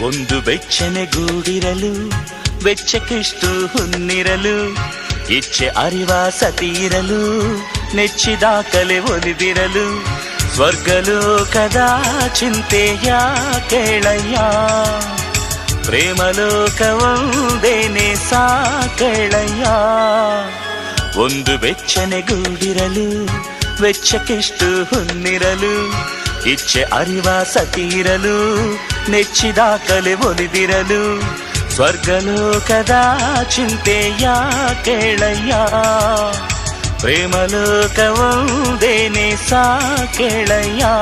ಒಂದು ಬೆಚ್ಚನೆ ಗೂಡಿರಲು ಬೆಚ್ಚಕ್ಕಿಷ್ಟು ಹುನ್ನಿರಲು ಇಚ್ಛೆ ಅರಿವ ಸತೀರಲು ನೆಚ್ಚಿದ ಕಲೆ ಒಲಿದಿರಲು ಸ್ವರ್ಗಲೋಕದ ಚಿಂತೆಯ ಕೇಳಯ್ಯ ಪ್ರೇಮಲೋಕವೊಂದೇನೆ ಸಾಕಳಯ್ಯ ಒಂದು ಬೆಚ್ಚನೆ ಗೂಡಿರಲು ವೆಚ್ಚಕ್ಕಿಷ್ಟು ಹುನ್ನಿರಲು ఇచ్చే అరివాస తీరలు నెచ్చిదాకలి ఒలిదిరలు స్వర్గలో కదా చింతేయా కేళయ్యా. ప్రేమలోకవం దేనే సా కేళయ్యా.